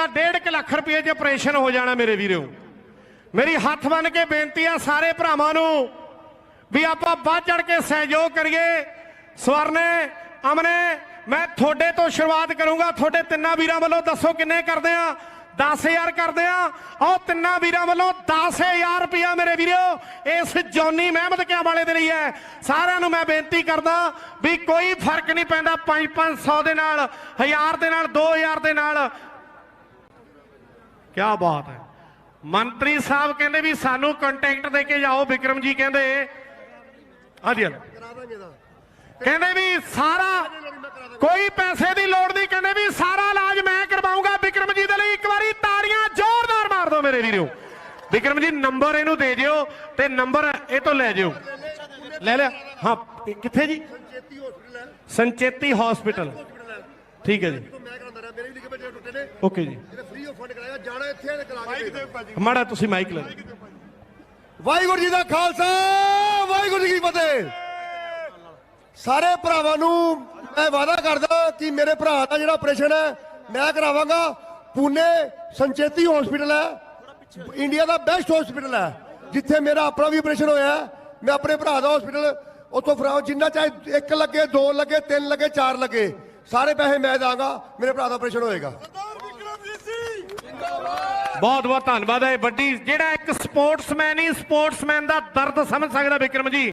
ਦਾ 1.5 ਲੱਖ ਰੁਪਏ 'ਚ ਆਪਰੇਸ਼ਨ ਹੋ ਜਾਣਾ ਮੇਰੇ ਵੀਰੋ। ਮੇਰੀ ਹੱਥ ਬੰਨ ਕੇ ਬੇਨਤੀ ਆ ਸਾਰੇ ਭਰਾਵਾਂ ਨੂੰ ਵੀ ਆਪਾਂ ਵੱਧ ਚੜ ਕੇ ਸਹਿਯੋਗ ਕਰੀਏ। ਸਵਰਨੇ, ਅਮਨੇ, ਮੈਂ ਤੁਹਾਡੇ ਤੋਂ ਸ਼ੁਰੂਆਤ ਕਰੂੰਗਾ। ਤੁਹਾਡੇ ਤਿੰਨਾਂ ਵੀਰਾਂ ਵੱਲੋਂ ਦੱਸੋ ਕਿੰਨੇ ਕਰਦੇ ਆ? 10000 ਕਰਦੇ ਆ। ਉਹ ਤਿੰਨਾਂ ਵੀਰਾਂ ਵੱਲੋਂ 10000 ਰੁਪਇਆ ਮੇਰੇ ਵੀਰੋ, ਇਸ ਜੌਨੀ ਮਹਿਮਦ ਕਿਆ ਵਾਲੇ ਦੇ ਲਈ ਹੈ। ਸਾਰਿਆਂ ਨੂੰ ਮੈਂ ਬੇਨਤੀ ਕਰਦਾ ਵੀ ਕੋਈ ਫ਼ਰਕ ਨਹੀਂ ਪੈਂਦਾ। 5-500 ਦੇ ਨਾਲ 1000 ਦੇ ਨਾਲ 2000 ਦੇ ਨਾਲ ਕਿਆ ਬਾਤ ਹੈ। ਮੰਤਰੀ ਸਾਹਿਬ ਕਹਿੰਦੇ ਵੀ ਸਾਨੂੰ ਕੰਟੈਕਟ ਦੇ ਕੇ ਜਾਓ ਵਿਕਰਮ ਜੀ ਕਹਿੰਦੇ। ਹਾਂਜੀ। ਕਹਿੰਦੇ ਵੀ ਸਾਰਾ ਕੋਈ ਪੈਸੇ ਦੀ ਲੋੜ ਨਹੀਂ ਕਹਿੰਦੇ ਵੀ ਸਾਰਾ ਇਲਾਜ ਮੈਂ ਕਰਵਾਉਂਗਾ। ਵਿਕਰਮ ਜੀ ਦੇ ਲਈ ਇੱਕ ਵਾਰੀ ਤਾੜੀਆਂ ਜ਼ੋਰਦਾਰ ਮਾਰ ਦਿਓ ਮੇਰੇ ਵੀਰੋ। ਵਿਕਰਮ ਜੀ ਨੰਬਰ ਇਹਨੂੰ ਦੇ ਦਿਓ ਤੇ ਨੰਬਰ ਇਹ ਤੋਂ ਲੈ ਜਿਓ। ਲੈ ਲਿਆ। ਹਾਂ ਕਿੱਥੇ ਜੀ? ਸੰਚੇਤੀ ਹਸਪੀਟਲ ਠੀਕ ਹੈ ਜੀ। ਓਕੇ ਜੀ। ਜਾਣਾ ਇੱਥੇ ਕੇ ਦੇ ਮਾੜਾ ਤੁਸੀਂ ਮਾਈਕ ਲੈ ਲਓ। ਵਾਹਿਗੁਰੂ ਜੀ ਦਾ ਖਾਲਸਾ ਵਾਹਿਗੁਰੂ ਜੀ ਕੀ ਫਤਿਹ। ਸਾਰੇ ਭਰਾਵਾਂ ਨੂੰ ਮੈਂ ਵਾਅਦਾ ਕਰਦਾ ਕਿ ਮੇਰੇ ਭਰਾ ਦਾ ਜਿਹੜਾ ਆਪਰੇਸ਼ਨ ਹੈ ਮੈਂ ਕਰਾਵਾਂਗਾ। ਪੂਨੇ ਸੰਚੇਤੀ ਹਸਪੀਟਲ ਹੈ। ਇੰਡੀਆ ਦਾ ਬੈਸਟ ਹਸਪੀਟਲ ਹੈ। ਜਿੱਥੇ ਮੇਰਾ ਆਪਣਾ ਵੀ ਆਪਰੇਸ਼ਨ ਹੋਇਆ ਹੈ। ਮੈਂ ਆਪਣੇ ਭਰਾ ਦਾ ਹਸਪੀਟਲ ਉੱਥੋਂ ਫਰਾਉ ਜਿੰਨਾ ਚਾਹੇ ਇੱਕ ਲੱਗੇ ਦੋ ਲੱਗੇ ਤਿੰਨ ਲੱਗੇ ਚਾਰ ਲੱਗੇ ਸਾਰੇ ਪੈਸੇ ਮੈਂ ਦਾਂਗਾ। ਮੇਰੇ ਭਰਾ ਦਾ ਆਪਰੇਸ਼ਨ ਹੋਏਗਾ। ਬਹੁਤ ਬਹੁਤ ਧੰਨਵਾਦ ਹੈ। ਵੱਡੀ ਜਿਹੜਾ ਇੱਕ ਸਪੋਰਟਸਮੈਨ ਹੀ ਸਪੋਰਟਸਮੈਨ ਦਾ ਦਰਦ ਸਮਝ ਸਕਦਾ ਵਿਕਰਮ ਜੀ।